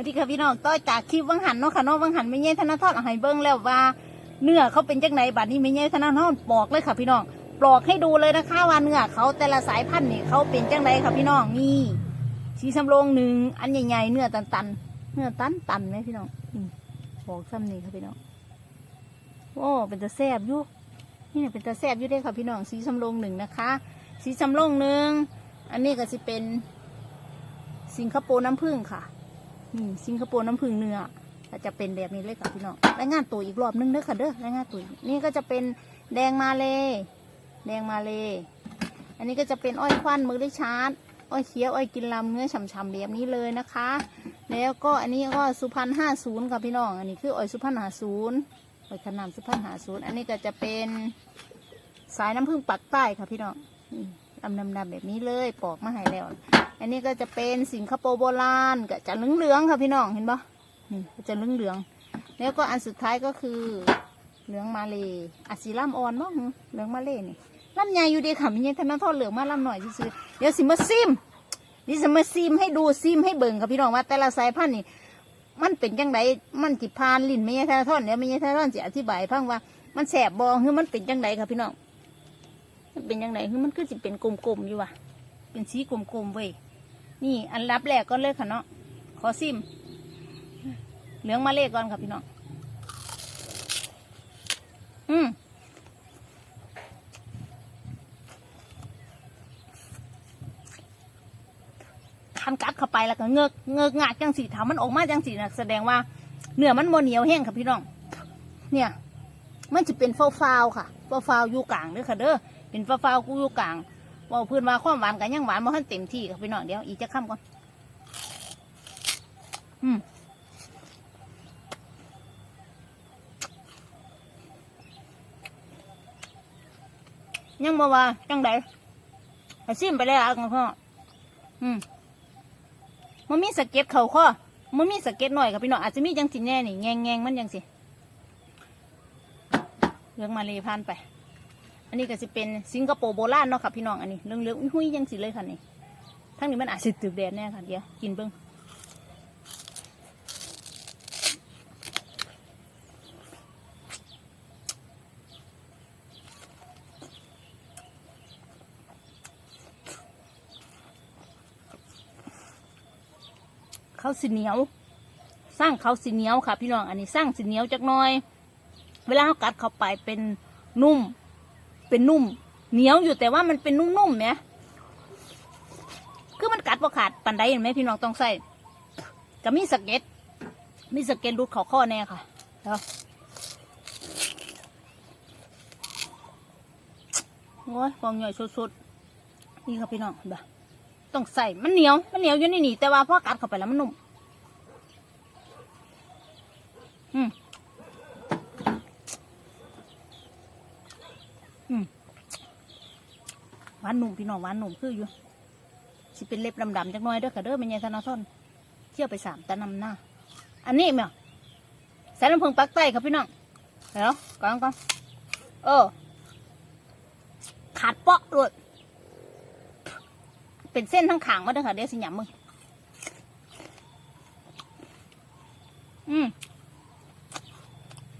วัสดีค่ะพี่น้องต้อยจากคลิปวังหันเนาะค่ะเนาะวังหันไม่เย่ธนาทอดอาให้เบิ้งแล้วว่า เนื้อเขาเป็นจังไหนบัดนี้ไม่เย่ธนาทอดปอกเลยค่ะพี่น้องปลอกให้ดูเลยนะคะว่าเนื้อเขาแต่ละสายพันธุ์นี่เขาเป็นจังไหนค่ะพี่น้องนี่สีสำโรงหนึ่งอันใหญ่ๆเนื้อตันๆเนื้อตันตันๆไหมพี่น้องนี่ปอกซ้ำนี่ค่ะพี่น้องโอ้เป็นตะแซบอยู่นี่เป็นตะแซบอยู่เด้ค่ะพี่น้องสีสำโรงหนึ่งนะคะ สีสำโรงหนึ่งอันนี้ก็จะเป็นสิงคโปร์น้ำผึ้งค่ะ นี่สิงคโปร์น้ำผึ้งเนื้อก็จะเป็นแบบนี้เลยค่ะพี่น้องรายงานตัวอีกรอบนึงเด้อค่ะเด้อรายงานตัวนี่ก็จะเป็นแดงมาเลยแดงมาเลยอันนี้ก็จะเป็นอ้อยควันมือริชาร์ดอ้อยเขียวอ้อยกินลำเนื้อฉ่ำๆแบบนี้เลยนะคะ แล้วก็อันนี้ก็สุพรรณห้าศูนย์ค่ะพี่น้อง อันนี้คืออ้อยสุพรรณห้าศูนย์อ้อยขนามสุพรรณห้าศูนย์อันนี้ก็จะเป็นสายน้ำผึ้งปักใต้ค่ะพี่น้องดำๆแบบนี้เลยปอกมาให้แล้ว อันนี้ก็จะเป็นสิงคโปร์โบราณก็จะเหลืองๆค่ะพี่น้องเห็นปะนี่ก็จะเหลืองๆแล้วก็อันสุดท้ายก็คือเหลืองมาเลยอาสีล่ำอ่อนมั้งเหลืองมาเลยนี่ล่ำใหญ่อยู่ดีค่ะมีเงี้ยท่านน้ำทอดเหลืองมาล่ำหน่อยซื้อๆเดี๋ยวสิมาซิมนี่สิมาซิมให้ดูซิมให้เบิ่งค่ะพี่น้องว่าแต่ละสายพันธุ์นี่มันเป็นจังไดมันจิพานลิ้นไม่ใช่ท่านทอดเดี๋ยวไม่ใช่ท่านทอดจะอธิบายให้ฟังว่ามันแสบบองคือมันเป็นจังไดค่ะพี่น้องมันเป็นจังไดคือมันคือสิเป็นกลมๆอยู่ว่ะเป็นสีกลมๆเว้ย นี่อันรับแรกก็เลยค่ะเนาะขอซิม เหลืองมาเลก่อนค่ะพี่น้อง อืมคันกัดเข้าไปแล้วก็เงกเงกงาจังสีถามมันออกมาจังสีนะแสดงว่าเนื้อมันโมเหนียวแห้งค่ะพี่น้อง เนี่ย มันจะเป็นฟาวๆค่ะฟาวๆอยู่กลางเด้อค่ะเด้อเป็นฟาวๆกูอยู่กลาง ว่าพื่อนว่าความหวานกันยังหวานมาทันเต็มที่กับพี่น้องเดี๋ยวอีกจะข้ามก่อนอืมยังมาว่าจังไดไอ้ซิมไปแล้วอะพ่ออืมมันมีสะเก็ตเข่าข้อมันมีสะเก็ตหน่อยกับพี่น้องอาจจะมีจังสิแน่นี่แงงแงงมันจังสิเรื่องมาเลยผ่านไป อันนี้ก็จะเป็นสิงคโปร์โบราณเนาะค่ะพี่น้องอันนี้เรื่องเรื่องหุ้ยยังสิเลยค่ะนี่ทั้งนี้มันอาจจะตึกแดดแน่ค่ะเดี๋ยวกินเบิ้งข้าวสีเหนียว สร้างข้าวสีเหนียวค่ะ พี่น้องอันนี้สร้างสีเหนียวจักน่อย เวลาเขากัดเข้าไปเป็นนุ่ม เป็นนุ่ม เหนียวอยู่แต่ว่ามันเป็นนุ่มๆเนี่ยคือมันกัดว่ขาดปันไดเห็นไหมพี่น้องต้องใส่ก็มีสะเก็ตมีสะเก็ตรูดเขอข้อแน่ค่ะแล้วโอ้ยฟองใหญ่สุดๆนี่ครับพี่น้องเห็นปะต้องใส่มันเหนียวมันเหนียวอยู่ในนี่แต่ว่าพอกัดเข้าไปแล้วมันนุ่มอืม หวานหนุ่มพี่น้องหวานหนุ่มคืออยู่สิเป็นเล็บดำๆจักน้อยเด้อค่ะเด้อเป็นไงธนาทอนเที่ยวไปสามตะนำหน้า อันนี้เมียใส่น้ำผึ้งปักใต้ครับพี่น้องเดี๋ยวก่อนก่อนเออ ขาดเปาะด้วยเป็นเส้นทั้งขางมาเด้อค่ะเดี๋ยวสิหยำมึงอืม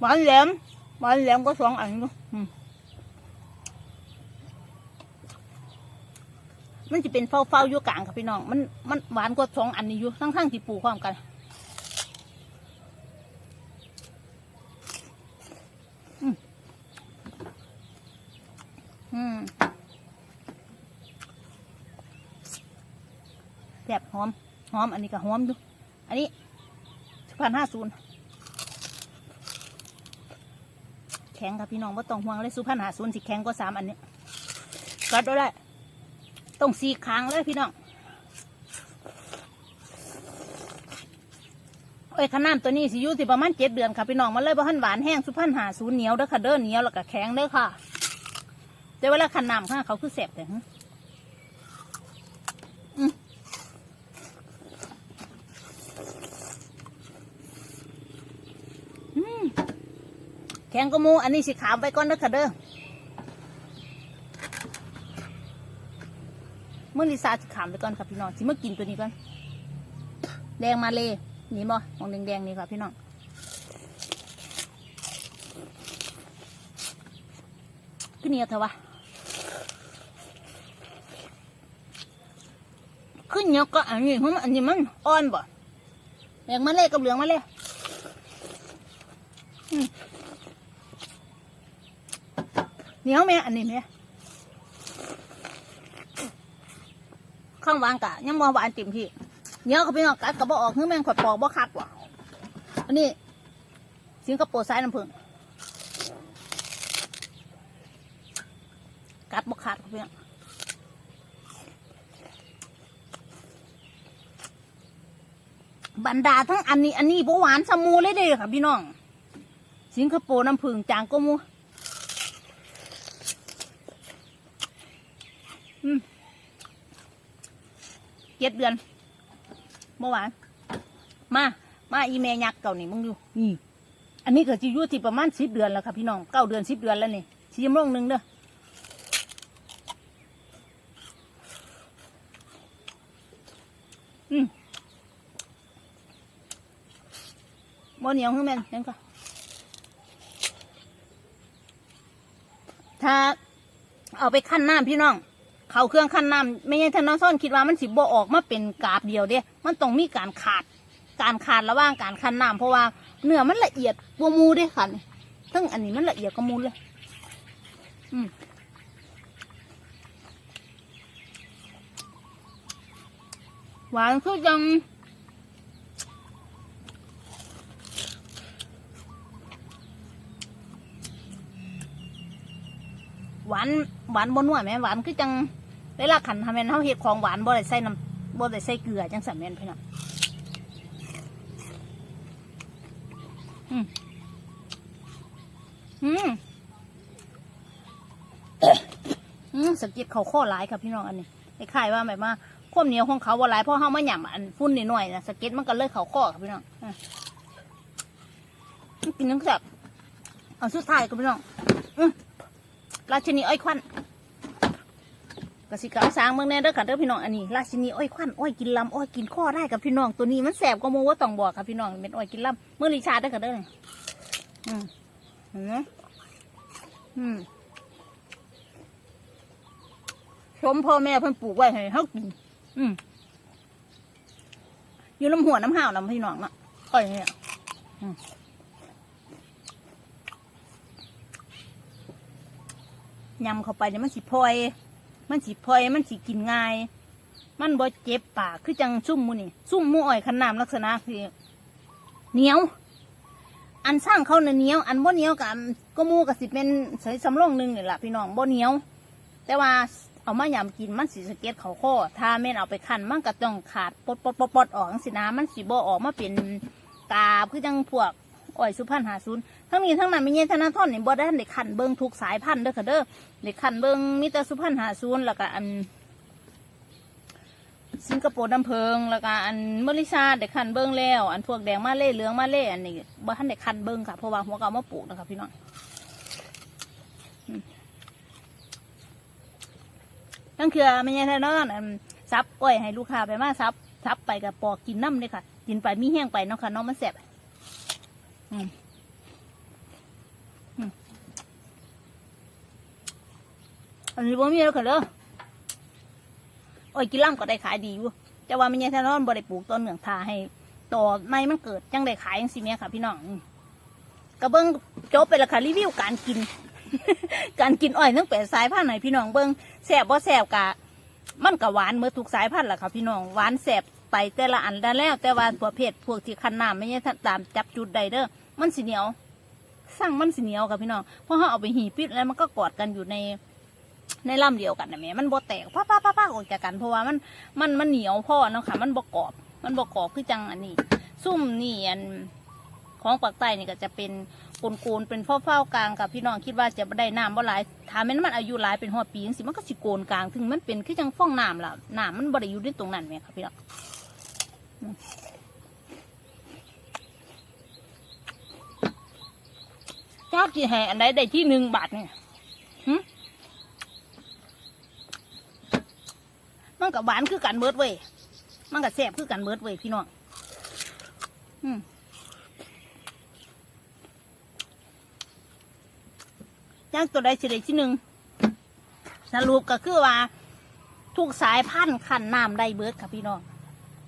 หวานแหลมหวานแหลมก็สองอันอยู่ มันจะเป็นเฝ้าเฝ้าๆอยู่กลางค่ะพี่น้อง มันมันหวานกว่าสองอันนี้อยู่ทั้งๆที่ปลูกพร้อมกันอืมอืมแซ่บหอม หอม อันนี้ก็หอมอยู่อันนี้พันห้าศูนย์แข็งค่ะพี่น้องว่าต้องห่วงเลยสุพรรณหาศูนย์สิแข็งกว่าสามอันนี้กัดได้ ต้องสีค้างเลยพี่น้องโอ้ยขนาดตัวนี้สิอยู่ที่ประมาณเจ็ดเดือนค่ะพี่น้องมันเลยบ่ทันหวานแห้งสุพรรณหาศูนย์เหนียวเด้อค่ะเด้อเหนียวแล้วก็แข็งเด้อค่ะแต่เวลาขันน้ำค่ะเขาคือแสบแต่หึอืมอืมแข็งก็มูอันนี้สิขามไปก่อนเด้อค่ะเด้อ มื่อลิซาจะขามไปก่อนครับพี่น้องสิมากินตัวนี้ก่อนแดงมาเลยนี่บ่มองแดงๆนี่ค่ะพี่น้องขึ้นเหนียวเถอะวะขึ้นเหนียก็อันนี้เพราะมันอันนี้มันอ่อนบ่แดงมาเลยกับเหลืองมาเลยเหนียวไหมอันนี้ไหม ข้างวางกะยังมองว่าอันติ่มที่เนียวกับพี่น้องกัดกับบ่ออกคือแมงขดปอกบ่คัดว่ะอันนี้สิงคโปร์สายน้ำผึ้งกัดบ่ขาดครับพี่น้องบรรดาทั้งอันนี้อันนี้บ่หวานสมูเลยเด้อค่ะพี่น้อง สิงคโปร์น้ำผึ้งจางก็มู เจ็ดเดือนเมื่อวานมา มาอีเมยักษ์เก่านี่มึงดูนี่อันนี้ก็จะอยู่ที่ประมาณสิบเดือนแล้วค่ะพี่น้องเก้าเดือนสิบเดือนแล้วนี่ชิมลงหนึ่งเด้ออืมบ่เหนียวขึ้นแม่นยังก็ถ้าเอาไปขั้นน้ำพี่น้อง เขาเครื่องขั้นน้ำไม่ใช่ท่านน้องซ่อนคิดว่ามันสิบ่ออกมาเป็นกาบเดียวเด้มันต้องมีการขาด การขาดระหว่างการขั้นน้ำเพราะว่าเนื้อมันละเอียดกว่ามูเด้ค่ะนี่ซึ่งอันนี้มันละเอียดกว่ามูเลยอืมหวานคือยังหวานหวานบนนัวแม่หวานคือจัง เวลาขันทำเป็นเฮาเฮ็ดของหวานบ่ได้ใส่น้ำบ่ได้ใส่เกลือจังสันแมนพี่น้องอืมอืมอืมสเก็ดเขาข้อหลายค่ะพี่น้องอันนี้ไอ้ข่ายว่าแบบว่าความเหนียวของเขาบ่หลายเพราะเฮามาหย่ำอันฟุ้นนิดหน่อยนะสเก็ดมันก็เลยเขาข้อค่ะพี่น้องอะกินน้ำแซ่บเอาสุดท้ายค่ะพี่น้องอืมราชินีอ้อยควัน กสิกาสางเมืองแน่เด้อค่ะเด้อพี่น้องอันนี้ราชินีอ้อยควันอ้อยกินลำอ้อยกินข้อได้กับพี่น้องตัวนี้มันแสบก็โมว่าต้องบอกค่ะพี่น้องเป็นอ้อยกินลำเมื่อริชาเด้อค่ะเด้อนี่อืมเห็นไหมอืมชมพ่อแม่เพิ่นปลูกไว้ให้เขากินอืมอยู่น้ำหัวน้ำห่าวน้ำพี่น้องเนาะอ้อยเนี่ยอืมยำเข้าไปเนี่ยมันสิพลอย มันสิพลอยมันสิกินง่าย มันบ่เจ็บปากคือจังซุ่มมูนี่ซุ่มมูอ้อยขันน้ำลักษณะคือเหนียว อันสร้างเขาเนยเหนียว อันบ่เหนียวกับก็มูกับสิเป็นใส่สำรองหนึ่งนี่แหละพี่น้องบ่เหนียว แต่ว่าเอามายำกินมันสิสะเก็ดเขาข้อถ้าแม่นเอาไปคั้นมันก็ต้องขาดปดปดปดปดออกสินะมันสิบ่ออกมาเป็นกาบคือจังพวก อ้อยสุพรรณหาศูนย์ทั้งนี้ทั้งนั้นไม่ใช่ธนาทอนนี่บ่ได้เด็กขันเบิงทุกสายพันธุ์เด้อค่ะเด้อเด็กขันเบิงมิตรสุพรรณหาศูนย์แล้วก็อันสิงคโปร์น้ำเพิงแล้วก็อันเมริชาเด็กขันเบิงแล้ว อันพวกแดงมาเล่เหลืองมาเล่อันนี้บ่ทันเด็กขันเบิงค่ะเพราะว่าหัวเก่ามาปลูกนะคะพี่น้องอืมนั่นคือไม่ใช่ธนาทอนอันซับอ้อยให้ลูกค้าไปมาซับซับไปกับปอกกินน้ำเลยค่ะ กินไปมีแห้งไปเนาะค่ะน้องมันแสบ อันนี้บ่มีแล้วค่ะเด้อโอ้ยกินล่ำก็ได้ขายดีอยู่แต่ว่าไม่ใช่ทานอนบ่ได้ปลูกต้นเหนืองทาให้ต่อไม่มันเกิดจังได้ขายจังสิแม่ค่ะพี่น้องกระเบื้องจบไปและค่ะรีวิวการกิน การกินอ้อยทั้งแปดสายพันธุ์ไหนพี่น้องเบิ้งแสบบ่แสบกะ มันก็หวานเมื่อทุกสายพันธุ์แหละค่ะพี่น้องหวานแสบ ไปแต่ละอันได้แล้ว แต่ว่าประเภทพวกที่คันน้ำไม่ใช่ตามจับจุดใดเด้อมันสีเหนียวสั่งมันสีเหนียวค่ะพี่น้องเพราะเขาเอาไปหีปิดแล้วมันก็กอดกันอยู่ในในลำเดียวกันนะแม่มันบ่แตกป้าป้าป้าป้าออกจากกันเพราะว่ามันมันมันเหนียวพ่อเนาะค่ะ มันบ่กรอบ มันบ่กรอบคือจังอันนี้ ซุ่มนี่อันของปากใต้นี่ก็จะเป็นโกนๆเป็นเฝ้าๆกลางกับพี่น้องคิดว่าจะบ่ได้น้ำบ่หลายถ้าแม่นมันอายุหลายเป็นหอดปีจังสิมันก็สิโกนกลางถึงมันเป็นคือจังฟ้องน้ำล่ะน้ำมันบ่ได้อยู่ในตรงนั้นแม่ค่ะพี่น้อง จ้าจีให้อันใดได้ที่หนึ่งบาทเนี่ยมันกับหวานคือกันเบิดเว้ย มันกับแซ่บคือกันเบิดเว้ยพี่น้องอืมย่างตัวใดสิได้ที่หนึ่งสรุปก็คือว่า ทุกสายพันธุ์ขันน้ำได้เบิดค่ะพี่น้อง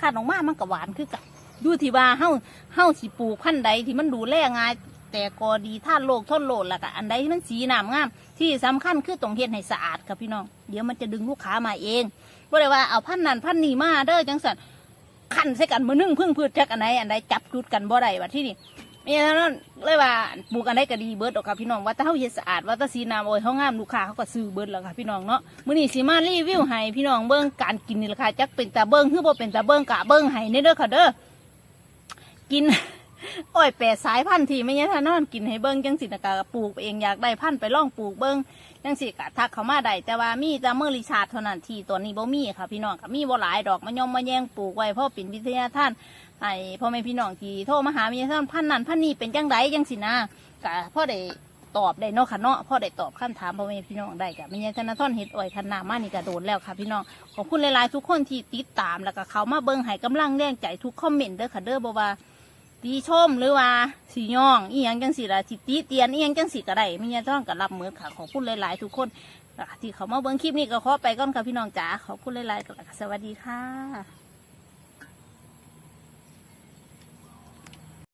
ขันออกมามันก็หวานคือกันดูที่ว่าเฮาเฮาสิปลูกพันธุ์ใดที่มันดูแลง่ายแต่ก็ดีท่านโลกทนโลดแล้วก็อันใดที่มันสีน้ำงาม ที่สำคัญคือต้องเฮ็ดให้สะอาดค่ะพี่น้องเดี๋ยวมันจะดึงลูกค้ามาเองบ่ได้ว่าเอาพันนั้นพันนี้มาเด้อจังสันขันใส่กันมือนึ่งพึ่งพืชจักอันไหนอันใดจับจุดกันบ่ได้ว่าที่นี่ มีเท่านั้นเลยว่าปลูกอันใดก็ดีเบิดออกค่ะพี่น้องว่าถ้าเฮาเฮ็ดสะอาดว่าถ้าสีน้ำโอ้ยเฮางามลูกค้าเขาก็ซื้อเบิร์ดแล้วค่ะพี่น้องเนาะมื้อนี้สิมารีวิวให้พี่น้องเบิ่งการกินนี่ล่ะค่ะจักเป็นตาเบิ่งหือบ่เป็นตาเบิ่งกะเบิ่งให้ในเด้อค่ะเด้อกินอ้อยแปดสายพันธุ์ที่ไม่ใช่ท่านอนกินให้เบิ้งจังสินะกะปลูกเองอยากได้พันธุ์ไปล่องปลูกเบิ้งจังสิกะทักเขามาได้แต่ว่ามีแต่เมื่อริชาร์ดเท่านั้นที่ตัวนี้บ่มีค่ะพี่น้องค่ะมีบ่หลายดอกมันยอมมาแย่งปลูกไว้เพราะเป็นวิทยาท่าน ให้พ่อแม่พี่น้องที่โทรมาหาวิทยาท่านพันนั้นพันนี้เป็นจังไดจังสินะกะพ่อได้ตอบได้เนาะค่ะเนาะพ่อได้ตอบคำถามพ่อแม่พี่น้องได้กะไม่ใช่ธนาท่อนเฮ็ดอ้อยคันนามานี่กะโดนแล้วค่ะพี่น้องขอบคุณหลายๆทุกคนที่ติดตามแล้วก็เขามาเบิ้งให้กำลังแรงใจทุกคอมเมนต์เด้อค่ะเด้อบ่ว่าตีชมหรือว่าสีย่องอีหยังจังสีละสิตีเตียนอีหยังจังสีก็ได้ไม่ยต้องกับรับมือค่ะขอบคุณหลายๆทุกคนที่เขามาเบิ้งคลิปนี้ก็ขอไปก่อนค่ะพี่น้องจ๋าขอบคุณหลายๆสวัสดีค่ะ